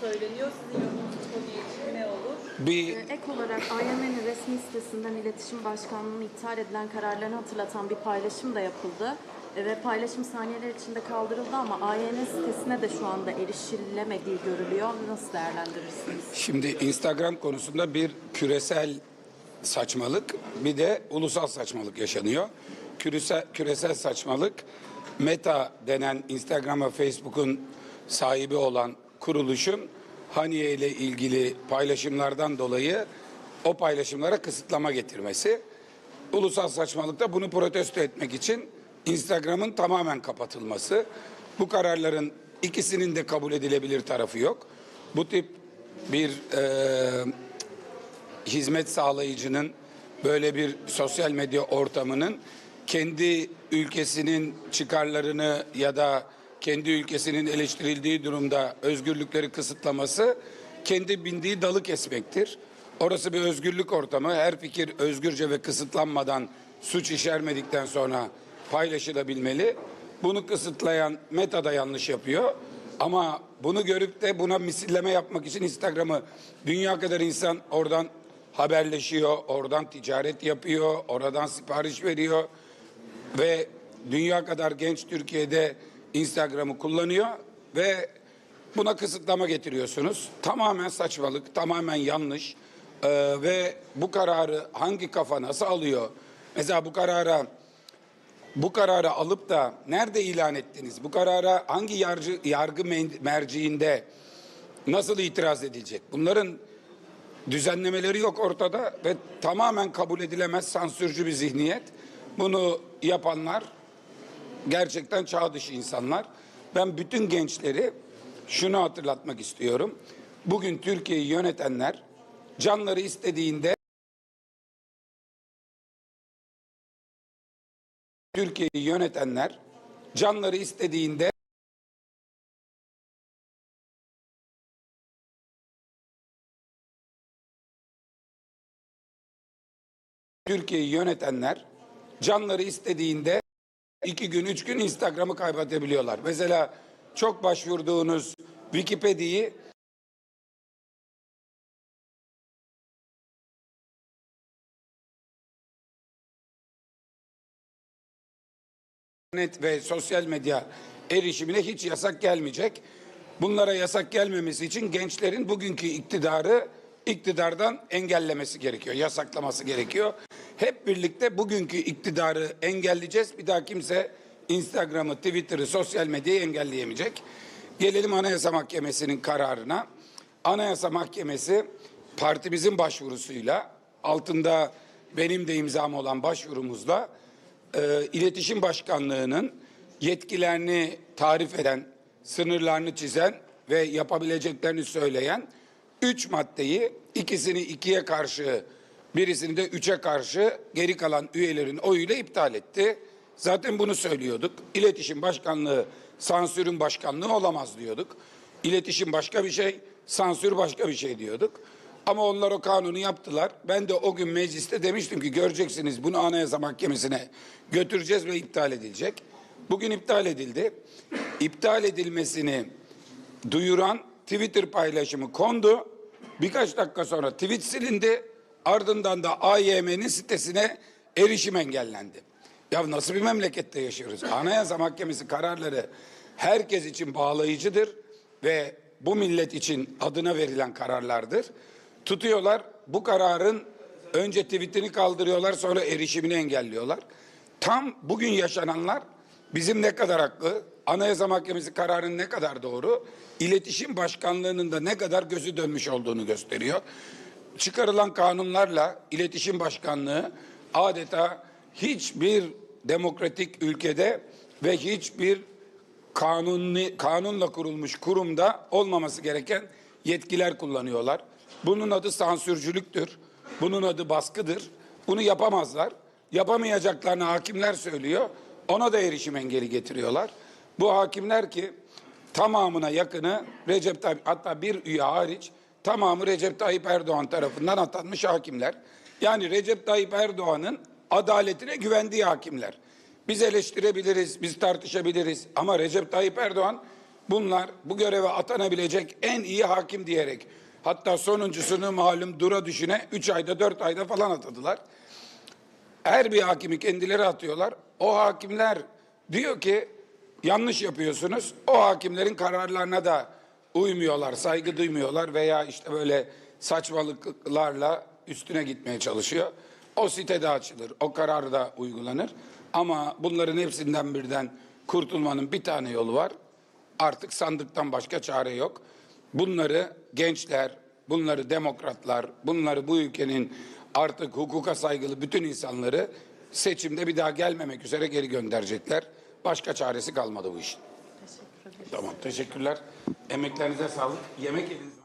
söyleniyor. Sizin yorumunuz bu ne olur? Bir Ee, Ek olarak AYM'nin resmi sitesinden iletişim başkanlığının iptal edilen kararlarını hatırlatan bir paylaşım da yapıldı. Ee, Ve paylaşım saniyeler içinde kaldırıldı ama AYM sitesine de şu anda erişilemediği görülüyor. Nasıl değerlendirirsiniz? Şimdi Instagram konusunda bir küresel saçmalık bir de ulusal saçmalık yaşanıyor. Küresel, küresel saçmalık Meta denen Instagram ve Facebook'un sahibi olan kuruluşun Haniye ile ilgili paylaşımlardan dolayı o paylaşımlara kısıtlama getirmesi. Ulusal saçmalıkta bunu protesto etmek için Instagram'ın tamamen kapatılması. Bu kararların ikisinin de kabul edilebilir tarafı yok. Bu tip bir e, hizmet sağlayıcının böyle bir sosyal medya ortamının kendi ülkesinin çıkarlarını ya da kendi ülkesinin eleştirildiği durumda özgürlükleri kısıtlaması kendi bindiği dalı kesmektir. Orası bir özgürlük ortamı. Her fikir özgürce ve kısıtlanmadan suç işermedikten sonra paylaşılabilmeli. Bunu kısıtlayan Meta da yanlış yapıyor. Ama bunu görüp de buna misilleme yapmak için Instagram'ı dünya kadar insan oradan haberleşiyor, oradan ticaret yapıyor, oradan sipariş veriyor ve dünya kadar genç Türkiye'de Instagram'ı kullanıyor ve buna kısıtlama getiriyorsunuz. Tamamen saçmalık, tamamen yanlış Ee, ve bu kararı hangi kafa nasıl alıyor? Mesela bu karara bu kararı alıp da nerede ilan ettiniz? Bu karara hangi yargı, yargı merciinde nasıl itiraz edilecek? Bunların düzenlemeleri yok ortada ve tamamen kabul edilemez sansürcü bir zihniyet. Bunu yapanlar gerçekten çağ dışı insanlar. Ben bütün gençleri şunu hatırlatmak istiyorum. Bugün Türkiye'yi yönetenler canları istediğinde Türkiye'yi yönetenler canları istediğinde Türkiye'yi yönetenler canları istediğinde iki gün, üç gün Instagram'ı kaybedebiliyorlar. Mesela çok başvurduğunuz Wikipedia'yı internet ve sosyal medya erişimine hiç yasak gelmeyecek. Bunlara yasak gelmemesi için gençlerin bugünkü iktidarı iktidardan engellemesi gerekiyor, yasaklaması gerekiyor. Hep birlikte bugünkü iktidarı engelleyeceğiz. Bir daha kimse Instagram'ı, Twitter'ı, sosyal medyayı engelleyemeyecek. Gelelim Anayasa Mahkemesi'nin kararına. Anayasa Mahkemesi partimizin başvurusuyla altında benim de imzam olan başvurumuzla e, İletişim Başkanlığı'nın yetkilerini tarif eden, sınırlarını çizen ve yapabileceklerini söyleyen üç maddeyi ikisini ikiye karşı birisini de üçe karşı geri kalan üyelerin oyuyla iptal etti. Zaten bunu söylüyorduk. İletişim Başkanlığı sansürün başkanlığı olamaz diyorduk. İletişim başka bir şey, sansür başka bir şey diyorduk. Ama onlar o kanunu yaptılar. Ben de o gün mecliste demiştim ki göreceksiniz bunu Anayasa Mahkemesi'ne götüreceğiz ve iptal edilecek. Bugün iptal edildi. İptal edilmesini duyuran Twitter paylaşımı kondu. Birkaç dakika sonra tweet silindi. Ardından da AYM'nin sitesine erişim engellendi. Ya nasıl bir memlekette yaşıyoruz? Anayasa Mahkemesi kararları herkes için bağlayıcıdır ve bu millet için adına verilen kararlardır. Tutuyorlar bu kararın önce tweetini kaldırıyorlar sonra erişimini engelliyorlar. Tam bugün yaşananlar bizim ne kadar haklı, Anayasa Mahkemesi kararının ne kadar doğru, İletişim Başkanlığı'nın da ne kadar gözü dönmüş olduğunu gösteriyor. Çıkarılan kanunlarla İletişim Başkanlığı adeta hiçbir demokratik ülkede ve hiçbir kanunlu, kanunla kurulmuş kurumda olmaması gereken yetkiler kullanıyorlar. Bunun adı sansürcülüktür. Bunun adı baskıdır. Bunu yapamazlar. Yapamayacaklarını hakimler söylüyor. Ona da erişim engeli getiriyorlar. Bu hakimler ki tamamına yakını Recep Tayyip hatta bir üye hariç tamamı Recep Tayyip Erdoğan tarafından atanmış hakimler. Yani Recep Tayyip Erdoğan'ın adaletine güvendiği hakimler. Biz eleştirebiliriz, biz tartışabiliriz ama Recep Tayyip Erdoğan bunlar bu göreve atanabilecek en iyi hakim diyerek hatta sonuncusunu malum dura düşüne 3 ayda 4 ayda falan atadılar. Her bir hakimi kendileri atıyorlar. O hakimler diyor ki yanlış yapıyorsunuz. O hakimlerin kararlarına da uymuyorlar, saygı duymuyorlar veya işte böyle saçmalıklarla üstüne gitmeye çalışıyor. O sitede açılır, o karar da uygulanır. Ama bunların hepsinden birden kurtulmanın bir tane yolu var. Artık sandıktan başka çare yok. Bunları gençler, bunları demokratlar, bunları bu ülkenin artık hukuka saygılı bütün insanları seçimde bir daha gelmemek üzere geri gönderecekler. Başka çaresi kalmadı bu işin. Tamam teşekkürler. Emeklerinize sağlık. Yemek yediniz.